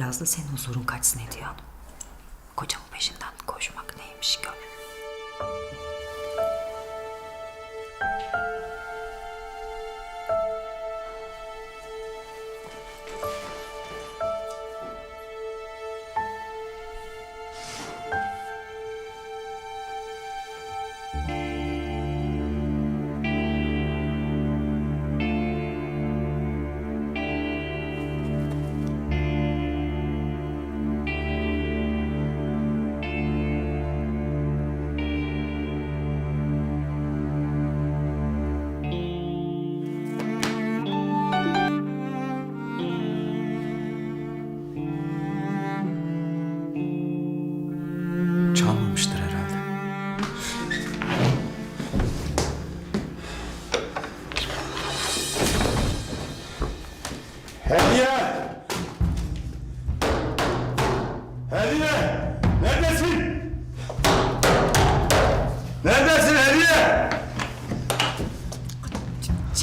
Biraz da senin huzurun kaçsın Hediye Hanım. Kocamın peşinden koşmak neymiş gör.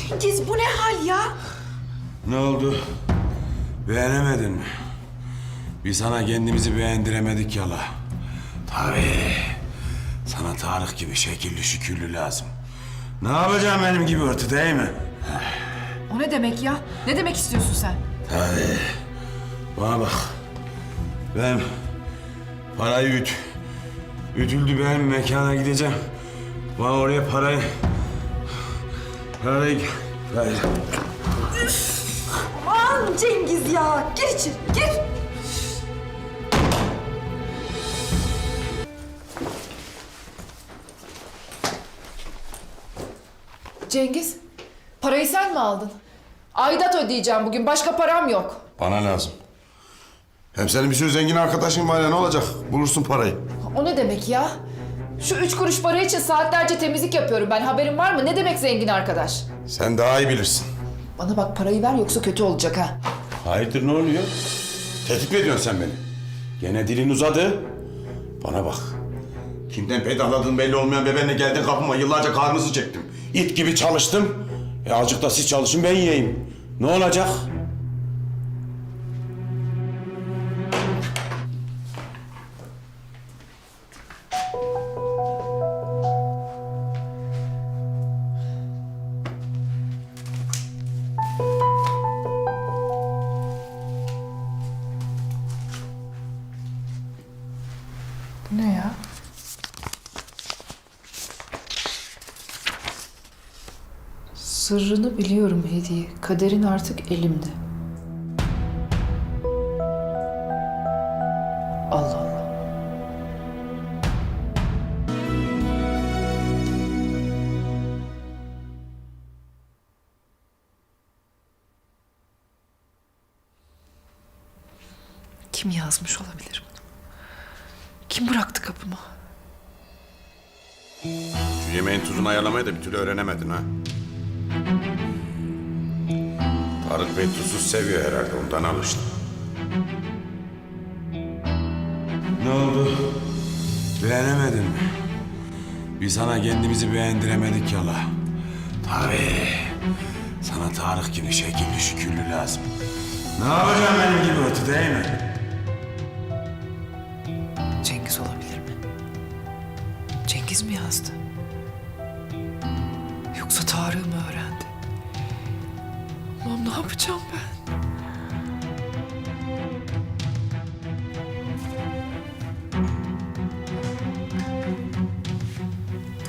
Cengiz bu ne hal ya? Ne oldu? Beğenemedin mi? Biz sana kendimizi beğendiremedik yala. Tabii. Sana Tarık gibi şekilli şükürlü lazım. Ne yapacağım benim gibi örtü değil mi? O ne demek ya? Ne demek istiyorsun sen? Hadi. Bana bak. Ben parayı üt. Ütüldü benim mekana gideceğim. Bana oraya parayı... Parayı... Parayı... Aman Cengiz ya. Gir içeri gir. Cengiz, parayı sen mi aldın? Aidat ödeyeceğim bugün. Başka param yok. Bana lazım. Hem senin bir sürü zengin arkadaşın var ya ne olacak? Bulursun parayı. O ne demek ya? Şu üç kuruş para için saatlerce temizlik yapıyorum ben. Haberin var mı? Ne demek zengin arkadaş? Sen daha iyi bilirsin. Bana bak parayı ver yoksa kötü olacak ha. Hayırdır ne oluyor? Tehdit mi ediyorsun sen beni? Gene dilin uzadı. Bana bak. Kimden peydahladığın belli olmayan bebenle geldin kapıma yıllarca karnınızı çektim. İt gibi çalıştım. E azıcık da siz çalışın ben yiyeyim. Ne olacak? Sırrını biliyorum Hediye. Kaderin artık elimde. Allah Allah. Kim yazmış olabilir bunu? Kim bıraktı kapıma? Şu yemeğin tuzunu ayarlamayı da bir türlü öğrenemedin ha. Tarık Bey tuzsuz seviyor herhalde ondan alıştı. Ne oldu? Beğenemedin mi? Biz sana kendimizi beğendiremedik yala. Tabii. Sana Tarık gibi şekilli şükürlü lazım. Ne yapacağım benim gibi örtü değil mi? Cengiz olabilir mi? Cengiz mi yazdı?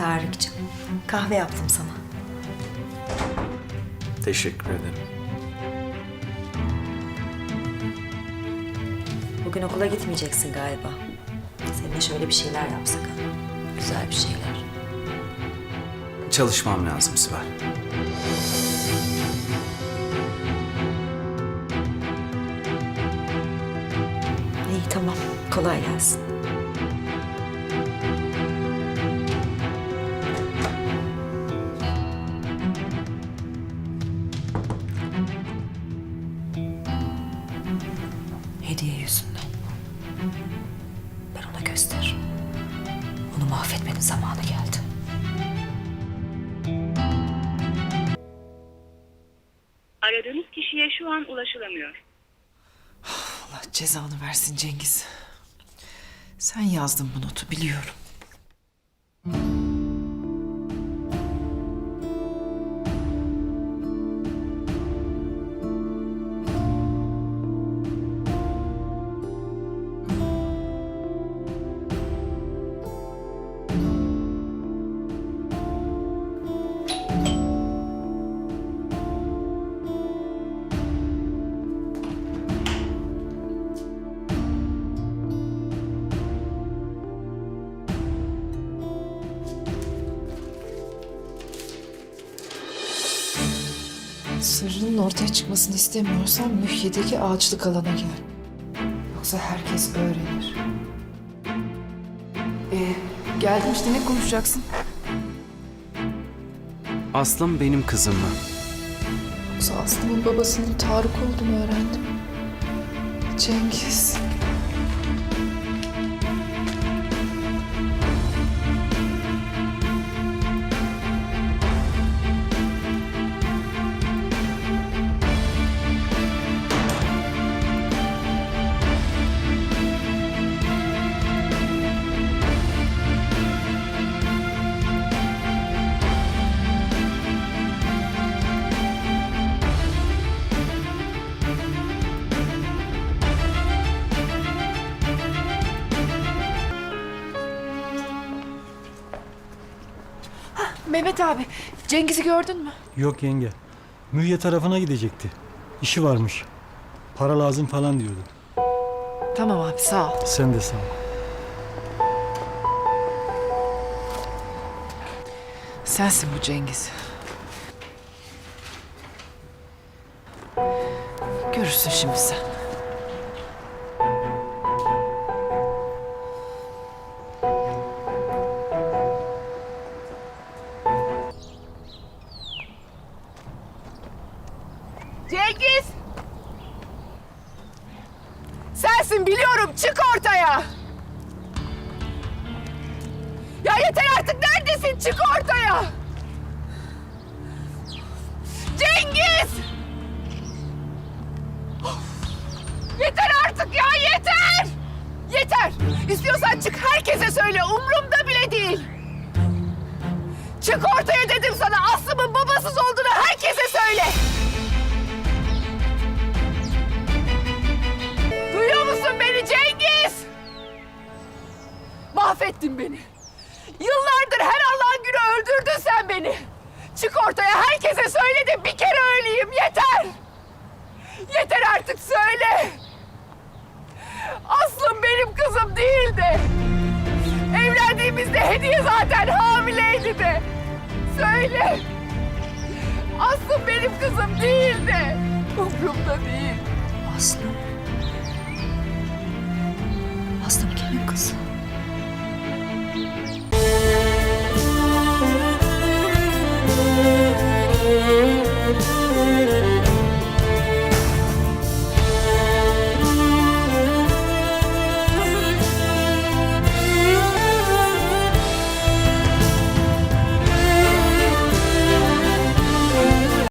Tarık'cığım kahve yaptım sana. Teşekkür ederim. Bugün okula gitmeyeceksin galiba. Seninle şöyle bir şeyler yapsak ha. Güzel bir şeyler. Çalışmam lazım Sibel. İyi tamam. Kolay gelsin. Mahvetmenin zamanı geldi. Aradığınız kişiye şu an ulaşılamıyor. Allah cezanı versin Cengiz. Sen yazdın bu notu biliyorum. Sırrının ortaya çıkmasını istemiyorsan mühyedeki ağaçlık alana gel. Yoksa herkes öğrenir. Ee, geldim işte ne konuşacaksın? Aslım benim kızım mı? Yoksa Aslı'nın babasının Tarık olduğunu öğrendim. Cengiz. Mehmet abi, Cengiz'i gördün mü? Yok yenge. Mühye tarafına gidecekti. İşi varmış. Para lazım falan diyordu. Tamam abi, sağ ol. Sen de sağ ol. Sensin bu Cengiz. Görürsün şimdi sen. Cengiz! Sensin biliyorum çık ortaya! Ya yeter artık neredesin? Çık ortaya! Cengiz! Of! Yeter artık ya yeter! Yeter! İstiyorsan çık herkese söyle umurumda bile değil. Çık ortaya dedim sana Aslı'mın babasız olduğunu Mahvettin beni. Yıllardır her Allah'ın günü öldürdün sen beni. Çık ortaya herkese söyle bir kere öleyim yeter. Yeter artık söyle. Aslım benim kızım değildi. Evlendiğimizde hediye zaten hamileydi de. Söyle. Aslım benim kızım değildi. Umrumda değil. Aslı. Aslı kimin kızı?